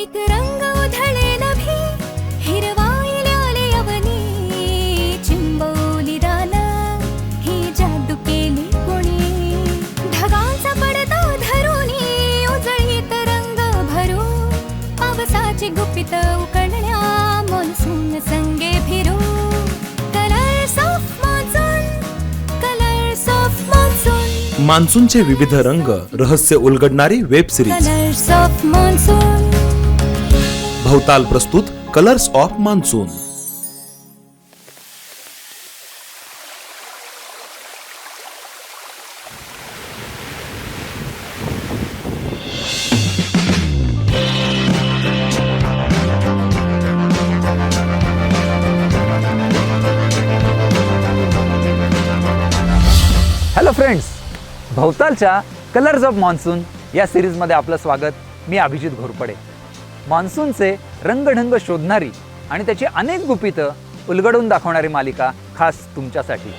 एक रंग उधळे नभी हिरवाईले आले अवनी चिंबवली दान ही जादू केली कोणी ढगांचा पडदा धरुनी उजळीत रंग भरू पावसाची गुपित उकळण्या मान्सून संगे फिरू colours of monsoon colours of monsoon मान्सूनचे विविध रंग रहस्य उलगडणारी web series colours of monsoon भवताल प्रस्तुत colours of monsoon hello friends भवतालच्या colours of monsoon या सिरीजमध्ये आपलं स्वागत. मी अभिजित घोरपडे. मान्सूनचे रंगढंग शोधणारी आणि त्याची अनेक गुपितं उलगडून दाखवणारी मालिका खास तुमच्यासाठी.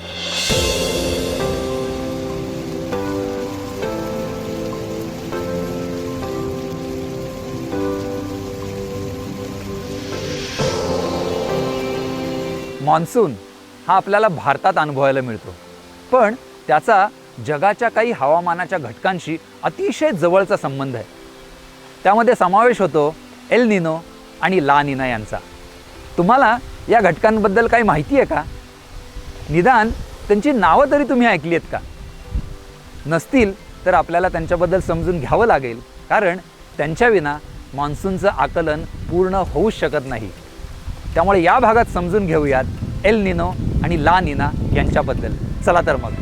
मान्सून हा आपल्याला भारतात अनुभवायला मिळतो. पण त्याचा जगाच्या काही हवामानाच्या घटकांशी अतिशय जवळचा संबंध आहे. त्यामध्ये समावेश होतो एल निनो आणि ला निना यांचा. तुम्हाला या घटकांबद्दल काही माहिती आहे का? निदान त्यांची नावं तरी तुम्ही ऐकली आहेत का? नसतील तर आपल्याला त्यांच्याबद्दल समजून घ्यावं लागेल कारण त्यांच्याविना मान्सूनचं आकलन पूर्ण होऊच शकत नाही. त्यामुळे या भागात समजून घेऊयात एल निनो आणि ला निना यांच्याबद्दल. चला तर मग.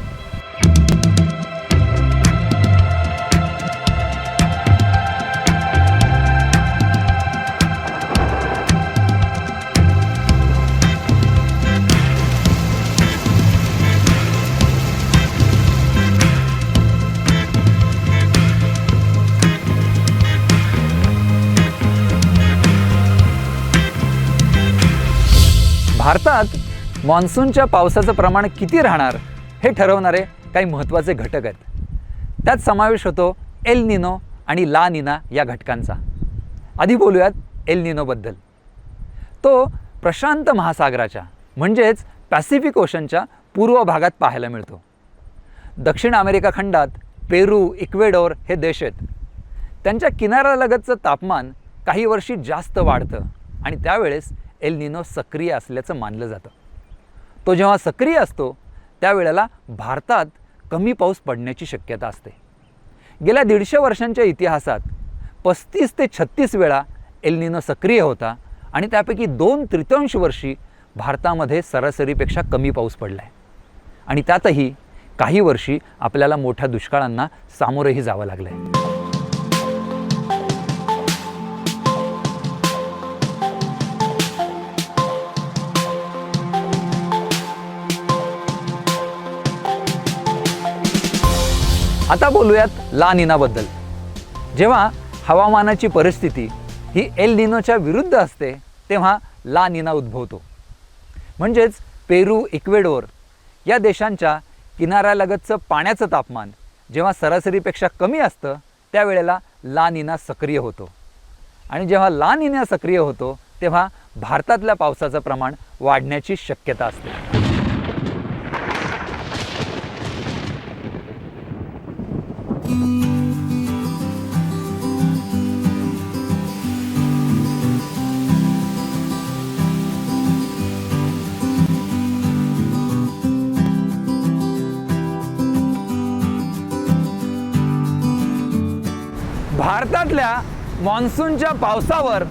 भारतात मान्सूनच्या पावसाचं प्रमाण किती राहणार हे ठरवणारे काही महत्त्वाचे घटक आहेत. त्यात समावेश होतो एल निनो आणि ला निना या घटकांचा. आधी बोलूयात एल निनोबद्दल तो प्रशांत महासागराच्या म्हणजेच पॅसिफिक ओशनच्या पूर्व भागात पाहायला मिळतो. दक्षिण अमेरिका खंडात पेरू इक्वेडोर हे देश आहेत. त्यांच्या किनाऱ्यालगतचं तापमान काही वर्षी जास्त वाढतं आणि त्यावेळेस एल निनो सक्रिय असल्याचं मानलं जातं. तो जेव्हा सक्रिय असतो त्यावेळेला भारतात कमी पाऊस पडण्याची शक्यता असते. गेल्या दीडशे वर्षांच्या इतिहासात पस्तीस ते छत्तीस वेळा एल निनो सक्रिय होता आणि त्यापैकी दोन तृतीयांश वर्षी भारतामध्ये सरासरीपेक्षा कमी पाऊस पडला आहे आणि त्यातही काही वर्षी आपल्याला मोठ्या दुष्काळांना सामोरंही जावं लागलं आहे आता बोलूयात ला निनाबद्दल. जेव्हा हवामानाची परिस्थिती ही एल निनोच्या विरुद्ध असते तेव्हा ला निना उद्भवतो. म्हणजेच पेरू इक्वेडोर या देशांच्या किनाऱ्यालगतचं पाण्याचं तापमान जेव्हा सरासरीपेक्षा कमी असतं त्यावेळेला ला निना सक्रिय होतो. आणि जेव्हा ला निना सक्रिय होतो तेव्हा भारतातल्या पावसाचं प्रमाण वाढण्याची शक्यता असते. आपल्या मान्सूनच्या पावसावर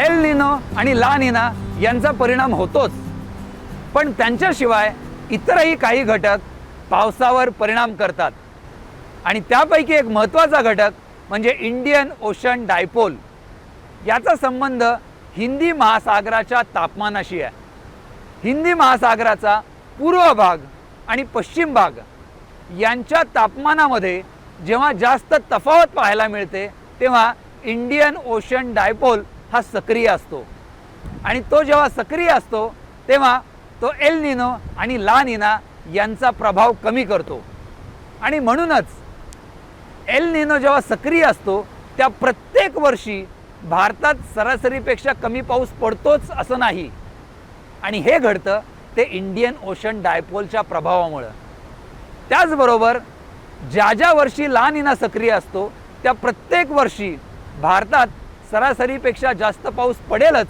एल निनो आणि ला निना यांचा परिणाम होतोच. पण त्यांच्याशिवाय इतरही काही घटक पावसावर परिणाम करतात. आणि त्यापैकी एक महत्त्वाचा घटक म्हणजे इंडियन ओशन डायपोल. याचा संबंध हिंदी महासागराच्या तापमानाशी आहे. हिंदी महासागराचा पूर्व भाग आणि पश्चिम भाग यांच्या तापमानामध्ये जेव्हा जास्त तफावत पाहायला मिळते तेव्हा इंडियन ओशन डायपोल हा सक्रिय असतो. आणि तो जेव्हा सक्रिय असतो तेव्हा तो एल निनो आणि ला निना यांचा प्रभाव कमी करतो. आणि म्हणूनच एल निनो जेव्हा सक्रिय असतो त्या प्रत्येक वर्षी भारतात सरासरीपेक्षा कमी पाऊस पडतोच असं नाही. आणि हे घडतं ते इंडियन ओशन डायपोलच्या प्रभावामुळं. त्याचबरोबर ज्या ज्या वर्षी ला निना सक्रिय असतो त्या प्रत्येक वर्षी भारतात सरासरीपेक्षा जास्त पाऊस पडेलच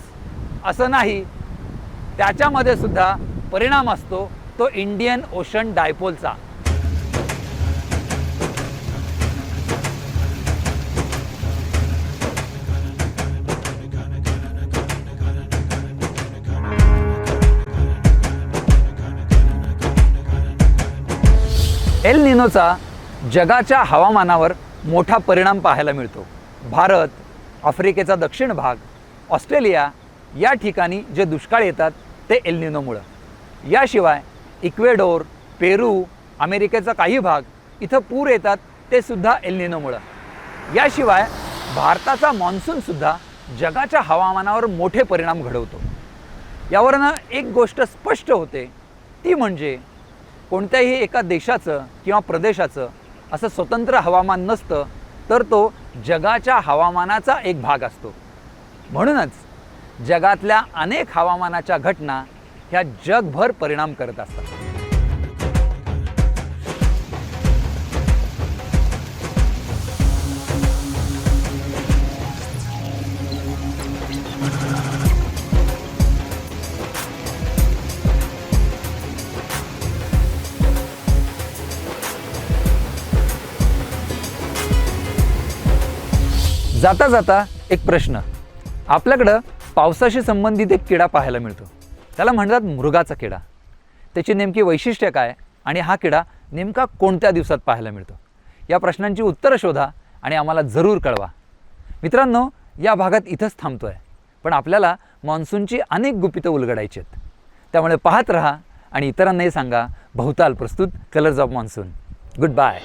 असं नाही. त्याच्यामध्ये सुद्धा परिणाम असतो तो इंडियन ओशन डायपोलचा. एल निनोचा जगाच्या हवामानावर मोठा परिणाम पाहायला मिळतो. भारत आफ्रिकेचा दक्षिण भाग ऑस्ट्रेलिया या ठिकाणी जे दुष्काळ येतात ते एल्निनोमुळं याशिवाय इक्वेडोर पेरू अमेरिकेचा काही भाग इथं पूर येतात ते सुद्धा एलनिनोमुळं याशिवाय भारताचा मान्सूनसुद्धा जगाच्या हवामानावर मोठे परिणाम घडवतो. यावरनं एक गोष्ट स्पष्ट होते. ती म्हणजे कोणत्याही एका देशाचं किंवा प्रदेशाचं असं स्वतंत्र हवामान नसतं तर तो जगाच्या हवामानाचा एक भाग असतो. म्हणूनच जगातल्या अनेक हवामानाच्या घटना ह्या जगभर परिणाम करत असतात. जाता जाता एक प्रश्न. आपल्याकडं पावसाशी संबंधित एक किडा पाहायला मिळतो. त्याला म्हणतात मृगाचा किडा. त्याची नेमकी वैशिष्ट्य काय आणि हा किडा नेमका कोणत्या दिवसात पाहायला मिळतो? या प्रश्नांची उत्तरं शोधा आणि आम्हाला जरूर कळवा. मित्रांनो या भागात इथंच थांबतो आहे पण आपल्याला मान्सूनची अनेक गुपितं उलगडायची आहेत. त्यामुळे पाहत राहा आणि इतरांनाही सांगा बहुताल प्रस्तुत colours of monsoon. Good bye